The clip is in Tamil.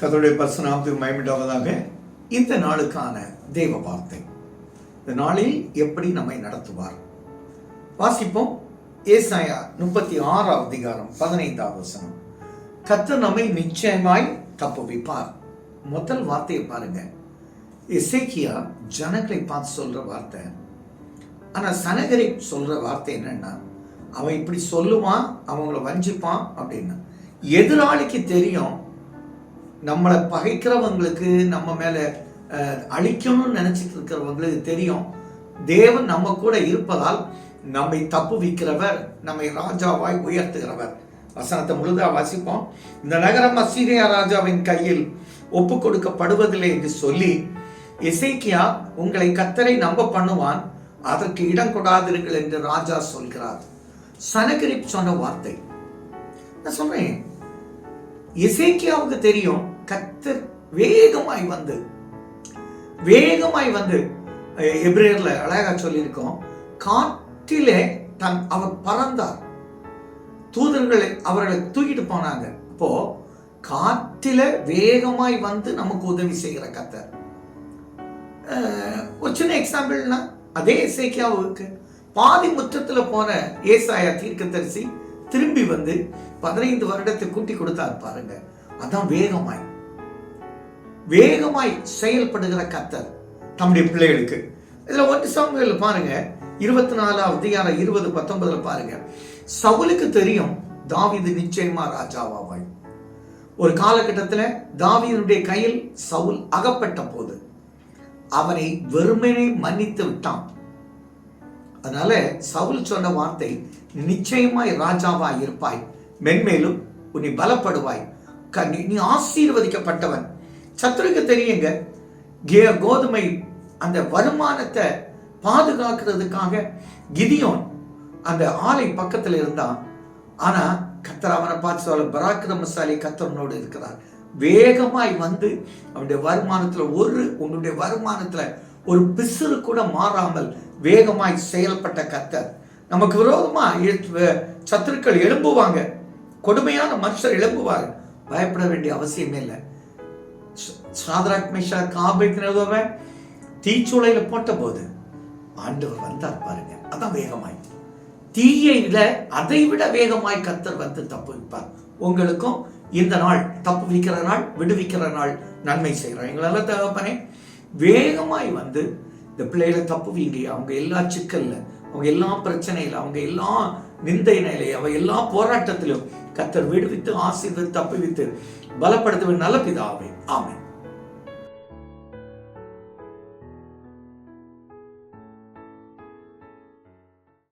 கதோடைய பர்சனாவது மயமிடாவதாக இந்த நாளுக்கான தெய்வ வார்த்தை. இந்த நாளில் எப்படி நம்மை நடத்துவார்? வாசிப்போம். ஏசாயா முப்பத்தி ஆறாம் அதிகாரம் பதினைந்தாவது வசனம். கத்த நம்மை நிச்சயமாய் தப்புவிப்பார். முதல் வார்த்தையை பாருங்க. இசைக்கியா ஜனங்களை பார்த்து சொல்ற வார்த்தை. ஆனா சனகரை சொல்ற வார்த்தை என்னன்னா அவன் இப்படி சொல்லுவான் அவங்கள வஞ்சிப்பான் அப்படின்னா. எதிராளிக்கு தெரியும் நம்மளை பகைக்கிறவங்களுக்கு நம்ம மேலே அழிக்கணும்னு நினைச்சிட்டு இருக்கிறவங்களுக்கு தெரியும். தேவன் நம்ம கூட இருப்பதால் நம்மை தப்புவிக்கிறவர் நம்மை ராஜாவாய் உயர்த்துகிறவர். வசனத்தை முழுதா வாசிப்போம். இந்த நகரம் அசீரியா ராஜாவின் கையில் ஒப்பு கொடுக்கப்படுவதில்லை என்று சொல்லி இசைக்கியா உங்களை கத்தரை நம்ப பண்ணுவான் அதற்கு இடம் கொடாதீர்கள் என்று ராஜா சொல்கிறார். சனகிரிப் சொன்ன வார்த்தை. நான் சொல்றேன் இசைக்கியாவுக்கு தெரியும் கத்தர் வேகமாய் வந்து வேகமாய் வந்து அஹ், அழகா சொல்லியிருக்கோம் காற்றிலே தன் அவர் பறந்தார். தூதர்களை அவர்களை தூக்கிட்டு போனாங்க. அப்போ காற்றில வேகமாய் வந்து நமக்கு உதவி செய்கிற கத்தர். ஒரு சின்ன எக்ஸாம்பிள்னா அதே இசைக்கியாவுக்கு பாதி முற்றத்தில் போன ஏசாயா தீர்க்கதரிசி திரும்பி வந்து பதினைந்து வருடத்தை கூட்டி கொடுத்தார் பாருங்க. அதான் வேகமாய். வேகமாய் செயல்படுகிற கத்தர் தம்முடைய பிள்ளைகளுக்கு. இதில் ஒன்று சமூகங்கள் பாருங்க இருபத்தி நாலாவது அதிகாரம் இருபது பத்தொன்பதுல பாருங்க. சவுலுக்கு தெரியும் தாவிது நிச்சயமா ராஜாவாவாய். ஒரு காலகட்டத்தில் தாவீதுடைய கையில் சவுல் அகப்பட்ட போது அவனை வெறுமனே மன்னித்து விட்டான். அதனால சவுல் சொன்ன வார்த்தை நிச்சயமாய் ராஜாவாய் இருப்பாய் மென்மேலும் உன்னை பலப்படுவாய். நீ ஆசீர்வதிக்கப்பட்டவன். சத்துருக்கு தெரியுங்க. கே- கோதுமை அந்த வருமானத்தை பாதுகாக்கிறதுக்காக கிதியோன் அந்த ஆலை பக்கத்தில் இருந்தான். ஆனால் கத்தர் அவனை பார்த்து சொல்ல பராக்கிரமசாலி கத்தரனோடு இருக்கிறார். வேகமாய் வந்து அவனுடைய வருமானத்தில் ஒரு உன்னுடைய வருமானத்தில் ஒரு பிசுறு கூட மாறாமல் வேகமாய் செயல்பட்ட கத்தர் நமக்கு விரோதமாக சத்துருக்கள் எழும்புவாங்க. கொடுமையான மனுஷர் எழும்புவாங்க பயப்பட வேண்டிய அவசியமே இல்லை. சாதராக் மேஷா காபேத்தினதோவ தீச்சூளையில் போட்ட போது ஆண்டவர் வந்தார் பாருங்க அதான் வேகமாய். தீயை அதை விட வேகமாய் கத்தர் வந்து தப்பு வைப்பார். உங்களுக்கும் இந்த நாள் தப்பு வைக்கிற நாள் விடுவிக்கிற நாள் நன்மை செய்கிறோம் எங்களால் தகப்பனே வேகமாய் வந்து இந்த பிள்ளைகளை தப்பு வீங்க அவங்க எல்லா சிக்கல்ல அவங்க எல்லா பிரச்சனையில் அவங்க எல்லா நிந்தை நிலை அவங்க எல்லா போராட்டத்திலும் கத்தர் விடுவித்து ஆசீர்வதித்து தப்புவித்து பலப்படுத்துவது நல்ல பிதாவே. ஆமென்.